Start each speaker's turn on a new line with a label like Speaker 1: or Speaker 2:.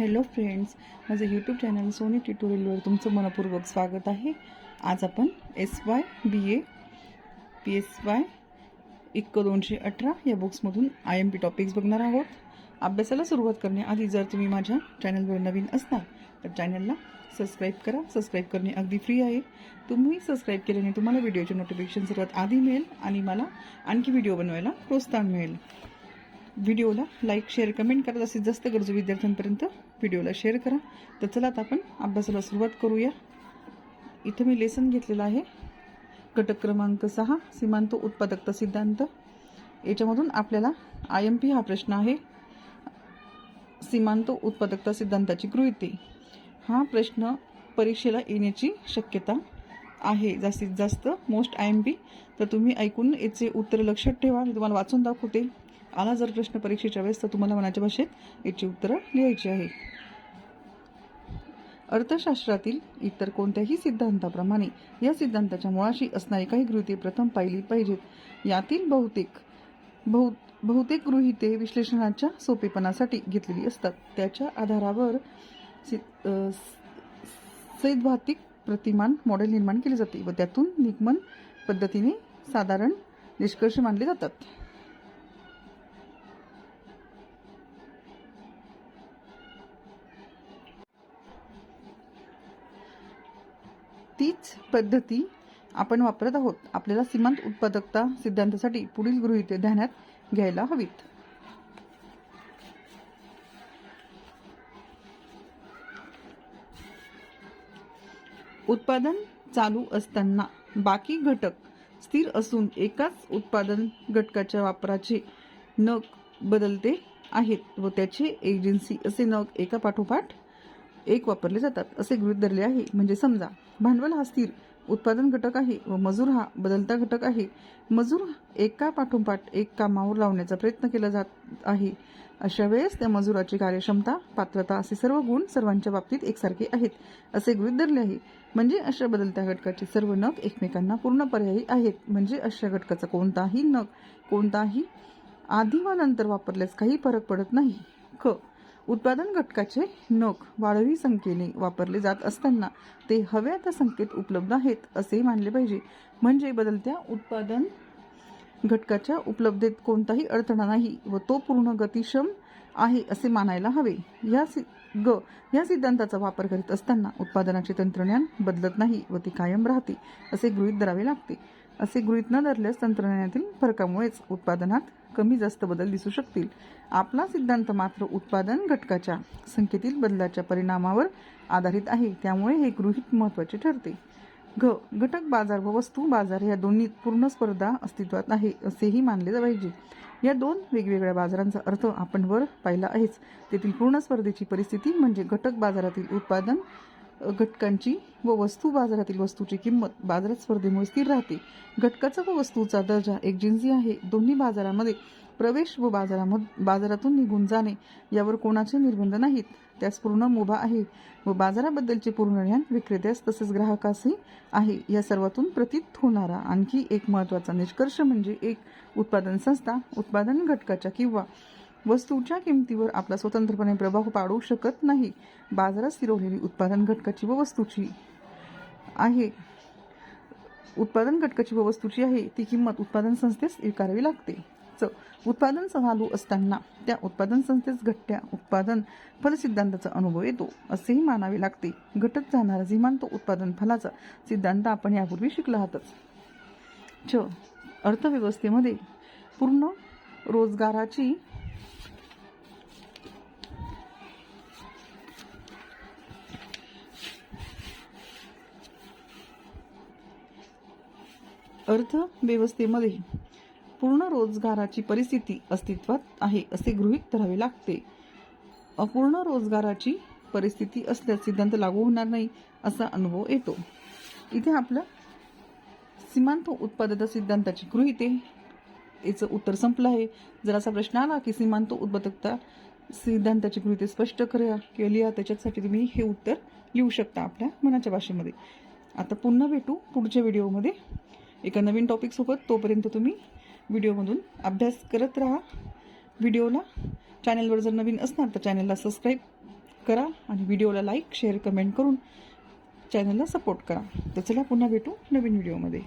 Speaker 1: Hello friends माझं YouTube channel Soni ट्युटोरियलवर तुमचं मनपूर्वक स्वागत आहे. आज आपण S Y B A P S Y इक्क दोनशे अठरा या बुक्समधून आय एम पी टॉपिक्स बघणार आहोत. अभ्यासाला सुरुवात करण्याआधी जर तुम्ही माझ्या चॅनलवर नवीन असणार तर चॅनलला सबस्क्राईब करा. सबस्क्राईब करणे अगदी फ्री आहे. तुम्ही सबस्क्राईब केल्याने तुम्हाला व्हिडिओचे नोटिफिकेशन सर्वात आधी मिळेल आणि मला आणखी व्हिडिओ बनवायला प्रोत्साहन मिळेल. व्हिडिओला लाईक शेअर कमेंट करा जास्तीत जास्त गरजू विद्यार्थ्यांपर्यंत व्हिडिओला शेअर करा. तर चला आता आपण अभ्यासाला सुरुवात करूया. इथं मी लेसन घेतलेलं आहे. घटक क्रमांक सहा सीमांत उत्पादकता सिद्धांत. याच्यामधून आपल्याला आय एम पी हा प्रश्न आहे. सीमांत उत्पादकता सिद्धांताची गृहिती. हा प्रश्न परीक्षेला येण्याची शक्यता आहे. जास्तीत जास्त मोस्ट आय एम पी तर तुम्ही ऐकून याचे उत्तर लक्षात ठेवा. मी तुम्हाला वाचून दाखवते. आला जर प्रश्न परीक्षेच्या वेळेस तर तुम्हाला मनाच्या भाषेत याची उत्तरं लिहायची आहे. अर्थशास्त्रातील इतर कोणत्याही सिद्धांताप्रमाणे या सिद्धांताच्या मुळाशी असणारी काही गृहिते प्रथम पाहिली पाहिजेत. यातील बहुतेक बहु बहुतेक गृहिते विश्लेषणाच्या सोपेपणासाठी घेतलेली असतात. त्याच्या आधारावर सि सैद्धांतिक प्रतिमान मॉडेल निर्माण केले जाते व त्यातून निगमन पद्धतीने साधारण निष्कर्ष मानले जातात. तीच पद्धती आपण वापरत आहोत. आपल्याला सीमांत उत्पादकता सिद्धांतासाठी पुढील गृहिते ध्यानात घ्यायला हवीत. उत्पादन चालू असताना बाकी घटक स्थिर असून एकाच उत्पादन घटकाच्या वापराचे नग बदलते आहेत व त्याचे एजन्सी असे नग एका पाठोपाठ एक वापरले जातात असे गृहित धरले आहे. म्हणजे समजा भांडवल हा स्थिर उत्पादन घटक आहे व मजूर हा बदलता घटक आहे. मजूर एका पाठोपाठ एक कामावर लावण्याचा प्रयत्न केला जात आहे. अशा वेळेस त्या मजुराची कार्यक्षमता पात्रता असे सर्व गुण सर्वांच्या बाबतीत एकसारखे आहेत असे गृहित धरले आहे. म्हणजे अशा बदलत्या घटकाचे सर्व नग एकमेकांना पूर्ण पर्यायी आहेत. म्हणजे अशा घटकाचा कोणताही नग कोणताही आधी वा नंतर वापरल्यास काही फरक पडत नाही. ख. उत्पादन घटकाचे नख वाढवी संख्येने वापरले जात असताना ते हव्या त्या संख्येत उपलब्ध आहेत असे मानले पाहिजे. म्हणजे बदलत्या उत्पादन घटकाच्या उपलब्धतेत कोणताही अडथळा नाही व तो पूर्ण गतिक्षम आहे असे मानायला हवे. या सि ग या सिद्धांताचा वापर करीत असताना उत्पादनाचे तंत्रज्ञान बदलत नाही व ते कायम राहते असे गृहीत धरावे लागते. असे गृहीत न धरल्यास तंत्रज्ञानातील फरकामुळेच उत्पादनात कमी जास्त बदल दिसू शकतील. आपला सिद्धांत मात्र उत्पादन घटकाच्या संख्येतील बदलाच्या परिणामावर आधारित आहे. त्यामुळे हे गृहित महत्त्वाचे ठरते. घ. घटक बाजार व वस्तू बाजार या दोन्ही पूर्ण स्पर्धा अस्तित्वात आहे असेही मानले पाहिजे. या दोन वेगवेगळ्या बाजारांचा अर्थ आपण वर पाहिला आहेच. तेथील पूर्ण स्पर्धेची परिस्थिती म्हणजे घटक बाजारातील उत्पादन घटकांची व वस्तू बाजारातील वस्तूची किंमत बाजारात स्पर्धेमुळे स्थिर राहते. घटकाचा व वस्तूचा दर्जा एक जिन्सी आहे. दोन्ही बाजारामध्ये प्रवेश व बाजारामध बाजारातून निघून जाणे यावर कोणाचे निर्बंध नाहीत. त्यास पूर्ण मुभा आहे व बाजाराबद्दलचे पूर्ण ज्ञान विक्रेत्यास तसेच ग्राहकासही आहे. या सर्वातून प्रतीत होणारा आणखी एक महत्त्वाचा निष्कर्ष म्हणजे एक उत्पादन संस्था उत्पादन घटकाच्या किंवा वस्तूच्या किमतीवर आपला स्वतंत्रपणे प्रभाव पाडू शकत नाही. बाजारात स्थिरवलेली उत्पादन घटकाची व वस्तूची आहे. उत्पादन घटकाची व वस्तूची आहे. ती किंमत उत्पादन संस्थेस स्वीकारावी लागते. च. उत्पादन चालू असताना त्या उत्पादन संस्थेस घट्ट्या उत्पादन फलसिद्धांताचा अनुभव येतो असेही मानावे लागते. घटत जाणारा तो उत्पादन फलाचा सिद्धांत आपण यापूर्वी शिकला आहातच. छ अर्थव्यवस्थेमध्ये पूर्ण रोजगाराची अर्थव्यवस्थेमध्ये पूर्ण रोजगाराची परिस्थिती अस्तित्वात आहे असे गृहीत धरावे लागते. अपूर्ण रोजगाराची परिस्थिती असल्यास सिद्धांत लागू होणार नाही असा अनुभव येतो. इथे आपलं सीमांत उत्पादक सिद्धांताची गृहिते याचं उत्तर संपलं आहे. जर असा प्रश्न आला की सीमांत उत्पादकता सिद्धांताची गृहिते स्पष्ट करा किंवा लिहा त्याच्यासाठी तुम्ही हे उत्तर लिहू शकता आपल्या मनाच्या भाषेमध्ये. आता पुन्हा भेटू पुढच्या व्हिडिओमध्ये. एका नवीन टॉपिकसोबत तोपर्यंत तुम्ही व्हिडिओमधून अभ्यास करत राहा. व्हिडिओला चॅनलवर जर नवीन असणार तर चॅनलला सबस्क्राईब करा आणि व्हिडिओला लाईक शेअर कमेंट करून चॅनलला सपोर्ट करा. तर चला पुन्हा भेटू नवीन व्हिडिओमध्ये.